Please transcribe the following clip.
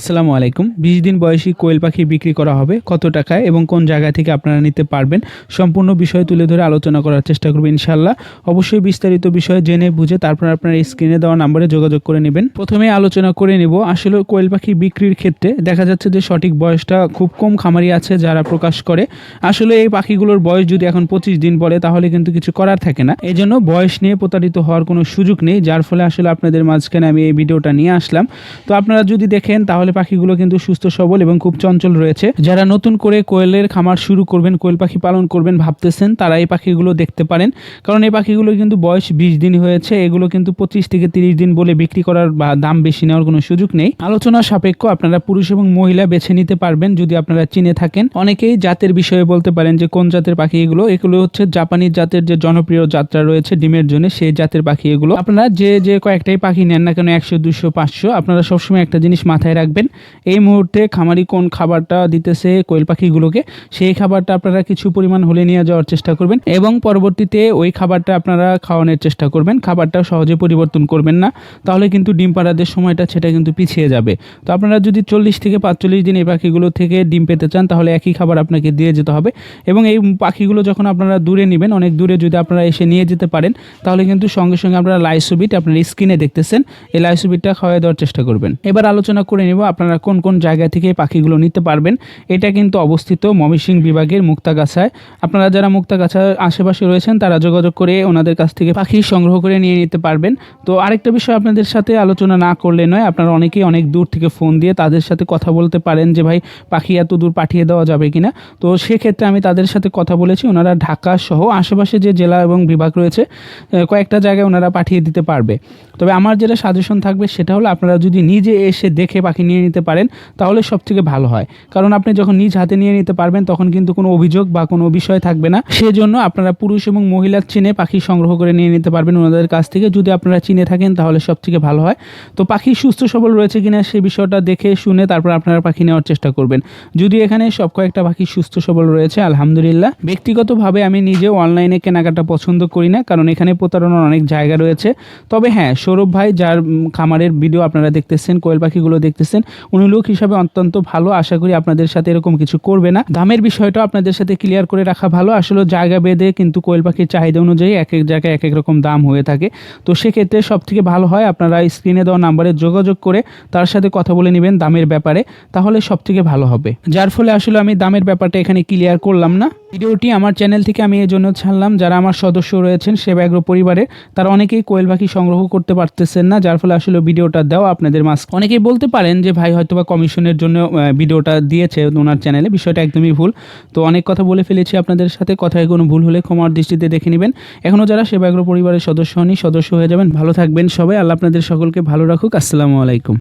আসসালামু আলাইকুম। বিশ দিন বয়সী কোয়েল পাখি বিক্রি করা হবে কত টাকায় এবং কোন জায়গা থেকে আপনারা নিতে পারবেন সম্পূর্ণ বিষয় তুলে ধরে আলোচনা করার চেষ্টা করব ইনশাল্লাহ অবশ্যই বিস্তারিত বিষয় জেনে বুঝে তারপর আপনারা স্ক্রিনে দেওয়া নাম্বারে যোগাযোগ করে নেবেন। প্রথমে আলোচনা করে নিব আসলে কোয়েল পাখি বিক্রির ক্ষেত্রে দেখা যাচ্ছে যে সঠিক বয়সটা খুব কম খামারি আছে যারা প্রকাশ করে। আসলে এই পাখিগুলোর বয়স যদি এখন পঁচিশ দিন বলে তাহলে কিন্তু কিছু করার থাকে না। এই জন্য বয়স নিয়ে প্রতারিত হওয়ার কোনো সুযোগ নেই, যার ফলে আসলে আপনাদের মাঝখানে আমি এই ভিডিওটা নিয়ে আসলাম। তো আপনারা যদি দেখেন তাহলে পাখিগুলো কিন্তু সুস্থ, সবল এবং খুব চঞ্চল রয়েছে। যারা নতুন করে কোয়েলের খামার শুরু করবেন, কোয়েল পাখি পালন করবেন ভাবতেছেন, তারা এই পাখিগুলো দেখতে পারেন। কারণ এই পাখিগুলো কিন্তু বয়স বিশ দিন হয়েছে, এগুলো কিন্তু পঁচিশ থেকে তিরিশ দিন বলে বিক্রি করার বা দাম বেশি নেওয়ার কোনো সুযোগ নেই। আলোচনা সাপেক্ষ, আপনারা পুরুষ এবং মহিলা বেছে নিতে পারবেন যদি আপনারা চিনে থাকেন। অনেকেই জাতের বিষয়ে বলতে পারেন যে, কোন জাতের পাখি এগুলো? এগুলো হচ্ছে জাপানি জাতের যে জনপ্রিয় যাত্রা রয়েছে ডিমের জন্য, সেই জাতের পাখি এগুলো। আপনারা যে যে কয়েকটাই পাখি নেন না কেন, একশো, দুশো, পাঁচশো, আপনারা সবসময় একটা জিনিস মাথায় রাখবেন। এই মুহূর্তে খামারি কোন খাবারটা দিতেছে কোয়েল পাখিগুলোকে, সেই খাবারটা আপনারা কিছু পরিমাণ হলে নিয়ে যাওয়ার চেষ্টা করবেন এবং পরবর্তীতে ওই খাবারটা আপনারা খাওয়ানোর চেষ্টা করবেন। খাবারটা সহজে পরিবর্তন করবেন না, তাহলে কিন্তু ডিম পাড়াদের সময়টা সেটা কিন্তু পিছিয়ে যাবে। তো আপনারা যদি চল্লিশ থেকে পাঁচচল্লিশ দিন এই পাখিগুলো থেকে ডিম পেতে চান, তাহলে একই খাবার আপনাকে দিয়ে যেতে হবে এবং এই পাখিগুলো যখন আপনারা দূরে নেবেন, অনেক দূরে যদি আপনারা এসে নিয়ে যেতে পারেন, তাহলে কিন্তু সঙ্গে সঙ্গে আপনারা লাইসোবিট আপনার স্ক্রিনে দেখতেছেন, এই লাইসোবিটটা খাওয়াই দেওয়ার চেষ্টা করবেন। এবার আলোচনা করে নেব আপনারা কোন কোন জায়গা থেকে পাখিগুলো নিতে পারবেন, এটা কিন্তু অবস্থিত ময়মনসিংহ বিভাগের মুক্তাগাছায়। আপনারা যারা মুক্তাগাছার আশেপাশে রয়েছেন, তারা যোগাযোগ করে ওনাদের কাছ থেকে পাখি সংগ্রহ করে নিয়ে নিতে পারবেন। তো আরেকটা বিষয় আপনাদের সাথে আলোচনা না করলে নয়, আপনারা অনেকেই অনেক দূর থেকে ফোন দিয়ে তাদের সাথে কথা বলতে পারেন যে, ভাই, পাখি এত দূর পাঠিয়ে দেওয়া যাবে কিনা? তো সেক্ষেত্রে আমি তাদের সাথে কথা বলেছি, ওনারা ঢাকা সহ আশেপাশে যে জেলা এবং বিভাগ রয়েছে কয়েকটা জায়গায় ওনারা পাঠিয়ে দিতে পারবে। তবে আমার যেটা সাজেশন থাকবে সেটা হলো, আপনারা যদি নিজে এসে দেখে পাখি নিয়ে নিতে পারেন, তাহলে সব থেকে ভালো হয়। কারণ আপনি যখন নিজ হাতে নিয়ে নিতে পারবেন, তখন কিন্তু কোনো অভিযোগ বা কোনো বিষয় থাকবে না। সেজন্য আপনারা পুরুষ এবং মহিলা চিনে পাখি সংগ্রহ করে নিয়ে নিতে পারবেন ওনাদের কাছ থেকে। যদি আপনারা চিনে থাকেন, তাহলে সব থেকে ভালো হয়। তো পাখি সুস্থ, সবল রয়েছে কিনা সেই বিষয়টা দেখে, শুনে তারপর আপনারা পাখি নেওয়ার চেষ্টা করবেন। যদি এখানে সব কয়েকটা পাখি সুস্থ, সবল রয়েছে, আলহামদুলিল্লাহ। ব্যক্তিগতভাবে আমি নিজেও অনলাইনে কেনাকাটা পছন্দ করি না, কারণ এখানে প্রতারণার অনেক জায়গা রয়েছে। তবে হ্যাঁ সৌরভ ভাই, যার খামারের ভিডিও আপনারা দেখতেছেন, কোয়েল পাখিগুলো দেখতেছেন উনি লোক হিসাবে অত্যন্ত ভালো। আশা করি আপনাদের সাথে এরকম কিছু করবে না। দামের বিষয়টা আপনাদের সাথে ক্লিয়ার করে রাখা ভালো। আসলে জায়গা বেঁধে কিন্তু কোয়েল পাখির চাহিদা অনুযায়ী এক এক জায়গায় এক এক রকম দাম হয়ে থাকে। তো সেক্ষেত্রে সব থেকে ভালো হয় আপনারা স্ক্রিনে দেওয়া নাম্বারে যোগাযোগ করে তার সাথে কথা বলে নেবেন দামের ব্যাপারে। তাহলে সব থেকে ভালো হবে। যার ফলে আসলে আমি দামের ব্যাপারটা এখানে ক্লিয়ার করলাম না। ভিডিওটি আমার চ্যানেল থেকে আমি এই জন্য ছাড়লাম। যারা আমার সদস্য রয়েছেন সেবাগ্র পরিবারের, তারা অনেকেই কোয়েল পাখি সংগ্রহ করতে পারতেছেন না। যার ফলে আসলে ভিডিওটা দেওয়া আপনাদের মাস্ক অনেকেই বলতে পারেন যে ভাই হয়তো বা কমিশনের জন্য ভিডিওটা দিয়েছে ওনার চ্যানেলে, বিষয়টা একদমই ভুল। তো অনেক কথা বলে ফেলেছি আপনাদের সাথে, কথায় কোনো ভুল হলে ক্ষমার দৃষ্টিতে দেখে নেবেন। এখনও যারা সেবাগ্র পরিবারের সদস্য হনি সদস্য হয়ে যাবেন। ভালো থাকবেন সবাই, আল্লাহ আপনাদের সকলকে ভালো রাখুক। আসসালামু আলাইকুম।